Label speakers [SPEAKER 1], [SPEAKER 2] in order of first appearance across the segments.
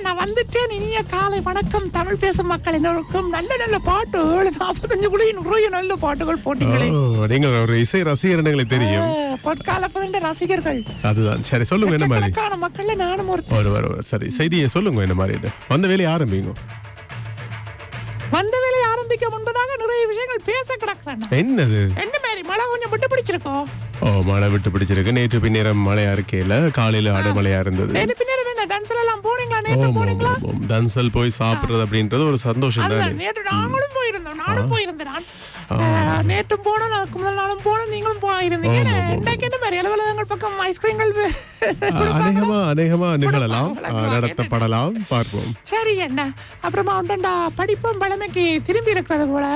[SPEAKER 1] நான் வந்துட்டேன். இனிய காலை வணக்கம். தமிழ் பேசும் மக்கள் எல்லோருக்கும் நல்ல நல்ல பாட்டு ஏழு நாற்பத்தஞ்சு கூட நிறைய நல்ல பாட்டுகள் போட்டீங்களே
[SPEAKER 2] நீங்கள் ஒரு இசை ரசிகர் எங்களுக்கு தெரியும்.
[SPEAKER 1] பொற்கால பதினெண்டு ரசிகர்கள்.
[SPEAKER 2] அதுதான். சரி சொல்லுங்க என்ன மாதிரி?
[SPEAKER 1] லட்சக்கணக்கான மக்கள்ல நானும் ஒரு
[SPEAKER 2] ஒரு சரி செய்தியை சொல்லுங்க என்ன மாதிரி வந்த வேலையை ஆரம்பிங்க.
[SPEAKER 1] வந்த வேலை ஆரம்பிக்க முன்பதாக நிறைய விஷயங்கள் பேச கிடக்குறேன்.
[SPEAKER 2] என்னது?
[SPEAKER 1] என்ன மாதிரி? மழை கொஞ்சம் விட்டு பிடிச்சிருக்கோம்
[SPEAKER 2] ஓ மழை விட்டு பிடிச்சிருக்கு. நேற்று பின்னேரம் மழையா இருக்கையில காலையில அடைமழையா இருந்தது.
[SPEAKER 1] நேற்று டான்ஸ்ல எல்லாம் போனீங்களா? நேற்று போனீங்களா.
[SPEAKER 2] தன்சல் போய் சாப்பிடுறது அப்படின்றது ஒரு சந்தோஷம் தானே.
[SPEAKER 1] நேற்று நாங்களும் போயிருந்தோம். நானும் போயிருந்தேன். நான் நேற்றும் போனோம் அதுக்கு முதல் நாளும் போனோம் நீங்களும் போயிருந்தீங்க. இன்றைக்கு என்ன மாதிரி அலுவலகங்கள் பக்கம் ஐஸ்கிரீம்கள்
[SPEAKER 2] அநேகமா அநேகமா நிகழலாம். நடத்தப்படலாம். பார்ப்போம்.
[SPEAKER 1] சரி என்ன? அப்புறமா உண்டா படிப்பும் பழமைக்கு திரும்பி இருக்கிறது போல.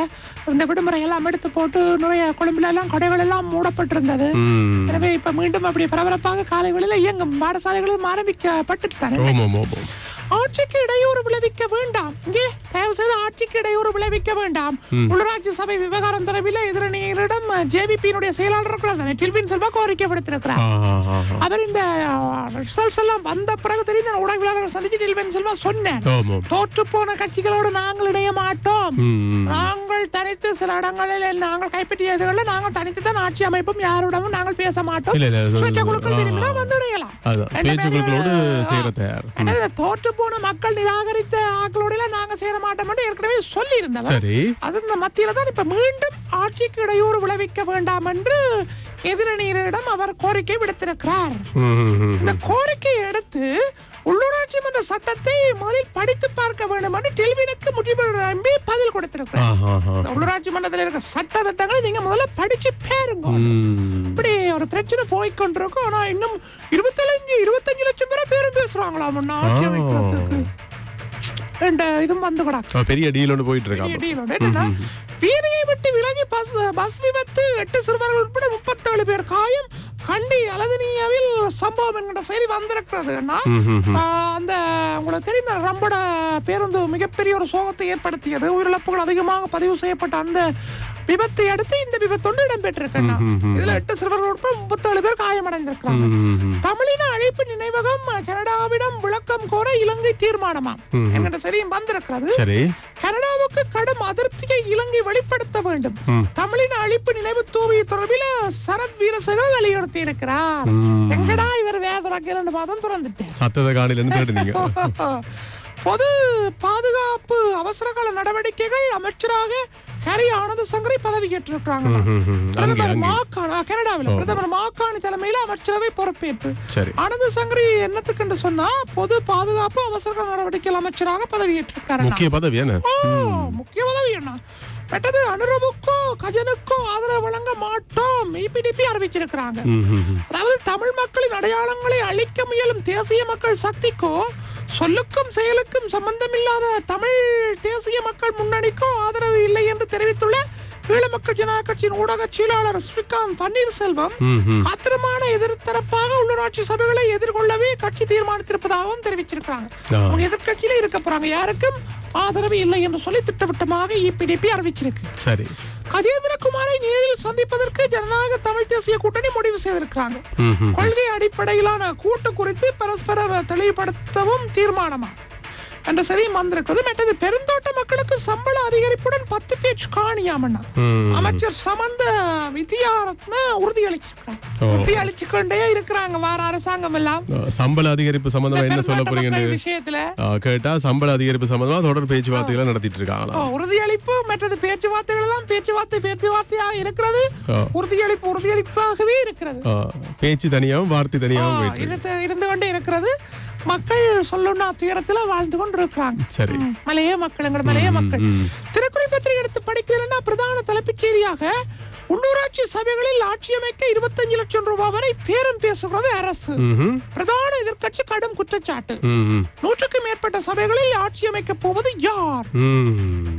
[SPEAKER 1] இந்த விடுமுறை எல்லாம் எடுத்து போட்டு நிறைய கொழும்புல எல்லாம் கடைகள் எல்லாம் மூடப்பட்டிருந்தது. எனவே இப்ப மீண்டும் அப்படி பரபரப்பாக காலை வேளையில இயங்கும் பாடசாலைகளும் ஆரம்பிக்கப்பட்டு. ஆட்சிக்கு இடையூறு விளைவிக்க வேண்டாம். இங்கே தயவு செய்து ஆட்சிக்கு இடையூறு விளைவிக்க வேண்டாம். உள்ளூராட்சி சபை விவகாரம் தொடர்பில் எதிரணியிடம் ஜேவிபியினுடைய செயலாளர் டில்வின் செல்வா கோரிக்கை விடுத்திருக்கிறார். அவர் இந்த ரிசல்ட்ஸ் எல்லாம் வந்த பிறகு தெரிந்த ஊடகவியலாளர்கள் சந்திச்சு டில்வின் செல்வா சொன்னார்.
[SPEAKER 2] ஓம்
[SPEAKER 1] தோற்று போன கட்சிகளோடு நாங்கள் இணைய மாட்டோம்.
[SPEAKER 2] ம்,
[SPEAKER 1] நாங்கள் தனித்து சில இடங்களில் நாங்கள் கைப்பற்றிய இதுகளில் நாங்கள் தனித்து தான் ஆட்சி அமைப்பும் யாருடனும் நாங்கள் பேச மாட்டோம். சுயேட்சை குழுக்கள். விரும்பினா வந்து இணையலாம் தோற்று போன மக்கள் நிராகரித்த ஆக்களோட எல்லாம் நாங்க சேர மாட்டோம் என்று ஏற்கனவே சொல்லி இருந்தவர்
[SPEAKER 2] சரி.
[SPEAKER 1] அது இந்த மத்தியில தான் இப்ப மீண்டும் ஆட்சிக்கு இடையூறு விளைவிக்க வேண்டாம் என்று எதிரணியரிடம் அவர் கோரிக்கை விடுத்திருக்கிறார். இந்த கோரிக்கையை அடுத்து உள்ளூராட்சி மன்ற சட்டத்தை முதலில் படித்து பார்க்க வேண்டும் என்று டெல்வினுக்கு எம்பி பதில். இந்த உள்ளூராட்சி மன்றத்தில் இருக்க சட்ட திட்டங்களை நீங்க முதல்ல படிச்சு பாருங்க. இப்படி ஒரு பிரச்சனை போய்க்கொண்டிருக்கும். ஆனா இன்னும் இருபத்தஞ்சு இருபத்தஞ்சு லட்சம் பேரை பேரும் பேசுறாங்களாம் முன்ன ஆட்சி. அமைக்கிறதுக்கு? இதுவும் வந்து
[SPEAKER 2] ஆ, பெரிய டீல் ஒன்று போயிட்டு இருக்காங்க
[SPEAKER 1] வீதியை விட்டு விலகி பஸ் பஸ் விபத்து எட்டு சிறுவர்கள் உட்பட முப்பத்தேழு பேர் காயம் கண்டி அலதனியாவில் சம்பவம் என்கிற செய்தி வந்திருக்கிறது அண்ணா. ஆ, அந்த உங்களுக்கு தெரிந்த ரம்பட பேருந்து மிகப்பெரிய ஒரு சோகத்தை ஏற்படுத்தியது. உயிரிழப்புகள் அதிகமாக பதிவு செய்யப்பட்ட அந்த விபத்தை அடுத்து இந்த விபத்து ஒன்று இடம்பெற்றிருக்கு அண்ணா. இதுல எட்டு சிறுவர்கள் உட்பட முப்பத்தேழு பேர் காயமடைந்திருக்கிறாங்க. தமிழின அழைப்பு நினைவகம் கனடாவிடம் விளக்கம் கோர இலங்கை தீர்மானமாம் என்கிற செய்தியும் வந்திருக்கிறது.
[SPEAKER 2] சரி.
[SPEAKER 1] கனடாவுக்கு கடும் அதிருப்தியை இலங்கை வெளிப்படுத்த வேண்டும். தமிழின் அழிப்பு நினைவு தூவி தொடர்பில் சரத் வீரசேகர் வலியுறுத்தி இருக்கிறார். எங்கடா இவர் வேதராக்கலன்னு பார்த்தா திறந்துட்டேன்
[SPEAKER 2] சத்தத காணில தேடுனீங்க
[SPEAKER 1] பொது பாதுகாப்பு அவசரகால நடவடிக்கைகள் அமைச்சராக ஹரி ஆனந்த சங்கரை பதவி.
[SPEAKER 2] அங்கே
[SPEAKER 1] பிரதமர் மாகாண கனடாவில். பிரதமர் மாகாணி தலைமையில் அமைச்சரவை பொறுப்பேற்று ஆனந்த சங்கரி என்னத்துக்கு என்று சொன்னா பொது பாதுகாப்பு அவசர நடவடிக்கைகள் அமைச்சராக பதவியேற்றிருக்காரு
[SPEAKER 2] முக்கிய பதவி என்ன?
[SPEAKER 1] முக்கிய உதவி என்ன மற்றது அனுரவுக்கோ கஜனுக்கோ ஆதரவு வழங்க மாட்டோம். இபிடிபி அறிவிச்சிருக்கிறாங்க.
[SPEAKER 2] ம், ம்.
[SPEAKER 1] அதாவது தமிழ் மக்களின் அடையாளங்களை அழிக்க முயலும் தேசிய மக்கள் சக்திக்கோ சொல்லுக்கும் செயலுக்கும் சம்பந்தமில்லாத தமிழ் தேசிய மக்கள் முன்னணிக்கோ ஆதரவு இல்லை என்று தெரிவித்துள்ள ஈழ மக்கள் ஜனநாயக கட்சியின் ஊடக செயலாளர் ஸ்ரீகாந்த் பன்னீர்செல்வம். காத்திரமான எதிர்த்தரப்பாக உள்ளூராட்சி சபைகளை எதிர்கொள்ளவே கட்சி தீர்மானித்திருப்பதாகவும் தெரிவிச்சிருக்காங்க
[SPEAKER 2] ஆ.
[SPEAKER 1] அவங்க எதிர்கட்சியில இருக்க போறாங்க யாருக்கும் ஆதரவு இல்லை என்று சொல்லி திட்டவட்டமாக இபிடிபி அறிவிச்சிருக்கு
[SPEAKER 2] சரி
[SPEAKER 1] கஜேந்திரகுமாரை நேரில் சந்திப்பதற்கு ஜனநாயக தமிழ் தேசிய கூட்டணி முடிவு செய்திருக்கிறாங்க. கொள்கை அடிப்படையிலான கூட்டு குறித்து பரஸ்பர தெளிவுபடுத்தவும் தீர்மானமா என்ற செய்தியும் வந்திருக்கிறது மற்றது பெருந்தோட்ட மக்களுக்கு சம்பள அதிகரிப்புடன் பத்து பேச்சு காணியாமண்ணா. அமைச்சர் சமந்த வித்யாரத்ன உறுதியளிச்சிருக்கிறார்
[SPEAKER 2] ஓ.
[SPEAKER 1] உறுதியளிச்சு கொண்டே இருக்கிறாங்க வார அரசாங்கம் எல்லாம்
[SPEAKER 2] சம்பள அதிகரிப்பு சம்பந்தமா என்ன சொல்ல
[SPEAKER 1] மக்கள் விஷயத்துல.
[SPEAKER 2] கேட்டா சம்பள அதிகரிப்பு சம்பந்தமா தொடர் பேச்சுவார்த்தைகளை நடத்திட்டு இருக்காங்களா
[SPEAKER 1] ஓ, உறுதியளிப்பு மற்றது பேச்சுவார்த்தைகள் எல்லாம் பேச்சுவார்த்தை பேச்சுவார்த்தையாக இருக்கிறது. உறுதியளிப்பு உறுதியளிப்பாகவே இருக்கிறது.
[SPEAKER 2] பேச்சு தனியாவும் வார்த்தை.
[SPEAKER 1] இருந்து இருந்து கொண்டே இருக்கிறது. மக்கள் சொல்லுன்னா துயரத்துல வாழ்ந்து கொண்டு இருக்கிறாங்க
[SPEAKER 2] சரி
[SPEAKER 1] மலைய மக்கள் எங்களோட மலைய மக்கள். திருக்குறள் பத்திரிகை எடுத்து படிக்கிறேன்னா பிரதான தலைப்புச் செய்தியாக உள்ளூராட்சி சபைகளில் ஆட்சி அமைக்க இருபத்தஞ்சு லட்சம் ரூபாய் வரை பேரம் பேசுகிறது அரசு. பிரதான எதிர்க்கட்சி கடும் குற்றச்சாட்டு. நூற்றுக்கும் மேற்பட்ட சபைகளில் ஆட்சி அமைக்க போவது யார்.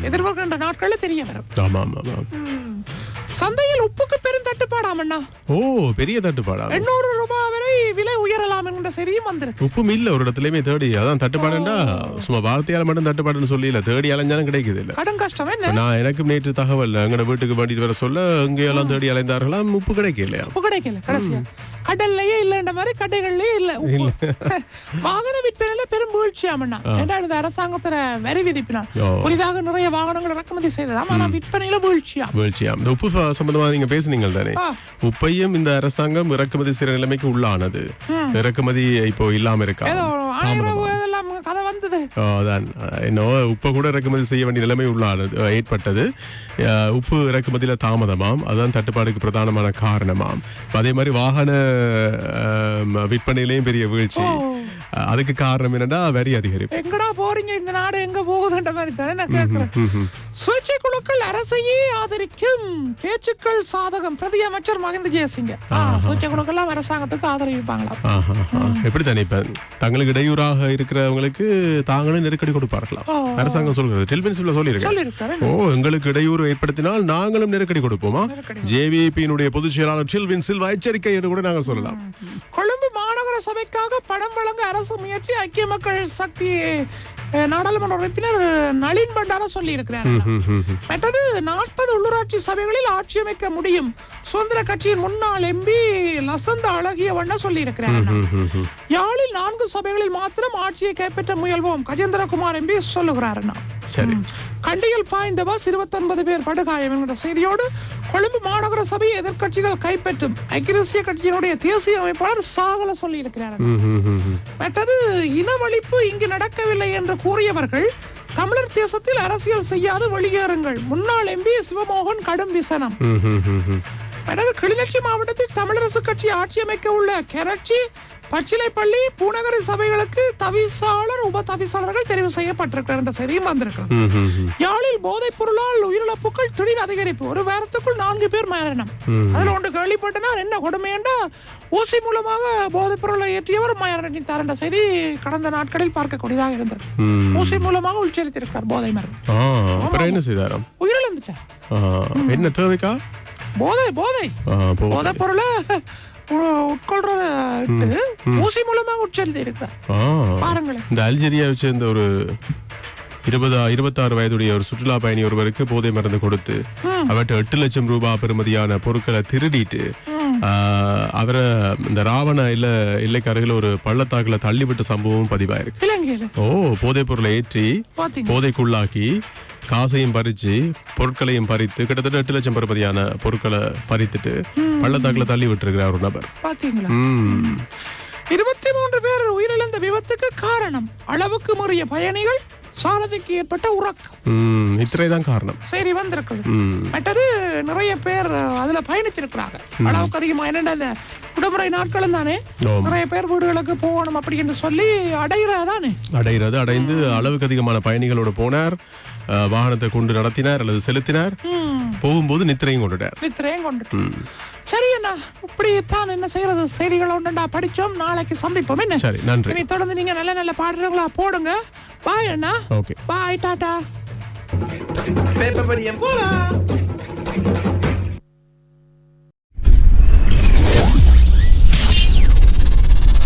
[SPEAKER 1] எதிர்வருகின்ற நாட்களில் தெரிய வரும். சந்தையில் உப்புக்கு பெரும் தட்டுப்பாடாம் அண்ணா?
[SPEAKER 2] ஓ பெரிய தட்டுப்பாடா?
[SPEAKER 1] எண்ணூறு விலை உயரலாம் என்கின்ற செய்தியும் வந்திருக்கு.
[SPEAKER 2] உப்பும் இல்ல ஒரு இடத்துலயுமே தேடி. அதான் தட்டுப்பாடுண்டா சும்மா வார்த்தையால மட்டும் தட்டுப்பாடுன்னு சொல்லி இல்ல தேடி அலைஞ்சாலும் கிடைக்குது இல்ல.
[SPEAKER 1] கடும் கஷ்டம் என்ன?
[SPEAKER 2] நான் எனக்கு நேற்று தகவல் எங்கட வீட்டுக்கு வேண்டிட்டு வர சொல்ல எங்கேயெல்லாம் தேடி அலைந்தார்களாம் உப்பு கிடைக்கலையா?
[SPEAKER 1] உப்பு கிடைக்கல கடைசியா. கடல்லையே இல்லன்ற மாதிரி கடைகள்லயே இல்ல. வாகன விற்பனையில பெரும் வீழ்ச்சியாமண்ணா இந்த அரசாங்கத்துல வரி விதிப்பினார்
[SPEAKER 2] ஓ.
[SPEAKER 1] புதிதாக நிறைய வாகனங்கள் இறக்குமதி செய்ததாம் ஆனா விற்பனையில வீழ்ச்சியா?
[SPEAKER 2] வீழ்ச்சியா. இந்த உப்பு சம்பந்தமா நீங்க பேசுனீங்க தானே. உப்பையும் இந்த அரசாங்கம் இறக்குமதி செய்யற நிலைமைக்கு உள்ளானது. இறக்குமதி இப்போ இல்லாம இருக்கா? அதான். இன்னும் உப்பை கூட இறக்குமதி செய்ய வேண்டிய நிலைமை உள்ள ஏற்பட்டது. உப்பு இறக்குமதியில் தாமதமாம். அதுதான் தட்டுப்பாடுக்கு பிரதானமான காரணமாம். அதே மாதிரி வாகன அஹ், விற்பனையிலையும் பெரிய வீழ்ச்சி. அதுக்கு காரணம் என்னன்னா வரி அதிகரிப்பு.
[SPEAKER 1] எங்கடா போறீங்க? இந்த நாடு எங்க போகுதுன்ற மாதிரி தானே நான் கேட்கிறேன் சுயேட்சை குழுக்கள் அரசையே ஆதரிக்கும். பேச்சுக்கள் சாதகம். பிரதி அமைச்சர் மகிந்த ஜெயசிங்க சுயேட்சை குழுக்கள்லாம் அரசாங்கத்துக்கு
[SPEAKER 2] ஆஹா. எப்படி தானே இப்ப தங்களுக்கு இடையூறாக இருக்கிறவங்களுக்கு தாங்களும் நெருக்கடி கொடுப்பார்களாம் அரசாங்கம் சொல்கிறது. டெலிபென்சிவ்ல சொல்லியிருக்கேன் ஓ எங்களுக்கு இடையூறு ஏற்படுத்தினால் நாங்களும் நெருக்கடி கொடுப்போமா? ஜேவிபியினுடைய பொதுச் செயலாளர் சில்வின் சில்வா எச்சரிக்கை என்று கூட நாங்கள் சொல்லலாம்.
[SPEAKER 1] கொழும்பு மாநகர சபைக்காக பணம் வழங்க அரசு முயற்சி ஐக்கிய மக்கள் சக்தி நாடாளுமன்ற உறுப்பினர் நளின் பண்டார சொல்லி இருக்கிறார் மற்றது நாற்பது உள்ளூராட்சி சபைகளில் ஆட்சி அமைக்க முடியும். சுதந்திர கட்சியின் முன்னாள் எம்பி லசந்த அழகிய வண்ண சொல்லி இருக்கிறார் யாழில் நான்கு சபைகளில் மாத்திரம் ஆட்சியை கைப்பற்ற முயல்வோம். கஜேந்திரகுமார் எம்பி சொல்லுகிறார் கண்டியில் பாய்ந்த பஸ் இருபத்தொன்பது பேர் படுகாயம் என்கிற செய்தியோடு கொழும்பு மாநகர சபையை எதிர்க்கட்சிகள் கைப்பற்றும் ஐக்கிய கட்சியினுடைய தேசிய அமைப்பாளர் சாகல சொல்லி இருக்கிறார். மற்றது இனவழிப்பு இங்கு நடக்கவில்லை என்று கூறியவர்கள் தமிழர் தேசத்தில் அரசியல் செய்யாது வெளியேறுங்கள் முன்னாள் எம்பி சிவமோகன் கடும் விசனம். அதாவது கிளிநொச்சி மாவட்டத்தில் தமிழரசு கட்சி ஆட்சி அமைக்க உள்ள கெரட்சி பச்சிலைப்பள்ளி பூநகரி சபைகளுக்கு தவிசாளர் உப தவிசாளர்கள் தெரிவு செய்யப்பட்டிருக்கிறார் என்ற செய்தியும் வந்திருக்கிறது யாழில் போதைப் பொருளால் உயிரிழப்புகள் திடீர் அதிகரிப்பு. ஒரு வாரத்துக்குள் நான்கு பேர் மரணம். அதுல ஒன்று கேள்விப்பட்டனா என்ன கொடுமையண்டா? ஊசி மூலமாக போதைப் பொருளை ஏற்றியவர் மரணித்தார் என்ற செய்தி கடந்த நாட்களில் பார்க்கக்கூடியதாக இருந்தது. ஊசி மூலமாக உச்சரித்திருக்கிறார் போதை
[SPEAKER 2] அப்புறம் என்ன செய்தாராம்?
[SPEAKER 1] உயிரிழந்துட்டார்.
[SPEAKER 2] என்ன தேவைக்கா?
[SPEAKER 1] போதை போதை.
[SPEAKER 2] ஆ, போ-
[SPEAKER 1] போதைப் பொருளை உட்கொள்றத ஊசி மூலமாக உச்சரித்து இருக்கிறார். பாருங்களேன்.
[SPEAKER 2] இந்த அல்ஜீரியாவை சேர்ந்த ஒரு இருபதா இருபத்தாறு வயதுடைய ஒரு சுற்றுலா பயணி ஒருவருக்கு போதை மருந்து கொடுத்து அவர்கிட்ட எட்டு லட்சம் ரூபாய் பெறுமதியான பொருட்களை திருடிட்டு அவரை இந்த ராவண இல்ல இல்லைக்கு அருகில் ஒரு பள்ளத்தாக்குல தள்ளிவிட்ட சம்பவம் பதிவாயிருக்கு. ஓ போதைப் பொருளை ஏற்றி போதைக்குள்ளாக்கி காசையும் பறிச்சு பொருட்களையும் பறித்து கிட்டத்தட்ட எட்டு லட்சம் பெறுமதியான பொருட்களை பறித்துட்டு பள்ளத்தாக்குல தள்ளி விட்டுருக்கிறார் ஒரு நபர்.
[SPEAKER 1] இருபத்தி மூன்று பேர் உயிரிழந்த விபத்துக்கு காரணம் அளவுக்கு மீறிய பயணிகள் சாரதிக்கு ஏற்பட்ட உறக்கம்.
[SPEAKER 2] ம் இத்திரை தான் காரணம்.
[SPEAKER 1] சரி வந்திருக்குது.
[SPEAKER 2] ம்.
[SPEAKER 1] மற்றது நிறைய பேர் அதுல பயணித்திருக்கிறாங்க. அளவுக்கு அதிகமா. என்னடா இந்த விடுமுறை நாட்களும் தானே. நிறைய பேர் வீடுகளுக்கு போகணும் அப்படின்னு சொல்லி அடைகிறதானே
[SPEAKER 2] அடைகிறது அடைந்து அளவுக்கு அதிகமான பயணிகளோட போனார். வாகனத்தை கொண்டு நடத்தினார் அல்லது செலுத்தினார். போகும்போது நித்திரையும் கொண்டுட்டார்.
[SPEAKER 1] நித்திரையும் கொண்டுட்டு சரி அண்ணா இப்படித்தான் என்ன செய்யறது? செய்திகள் ஒன்றுண்டா படிச்சோம். நாளைக்கு சந்திப்போம். என்ன?
[SPEAKER 2] சரி நன்றி.
[SPEAKER 1] தொடர்ந்து நீங்க நல்ல நல்ல பாடல்களா போடுங்க. பாய் அண்ணா
[SPEAKER 2] ஓகே.
[SPEAKER 1] பாய் டாடா.
[SPEAKER 3] பேப்பர் படியம். போலாம்.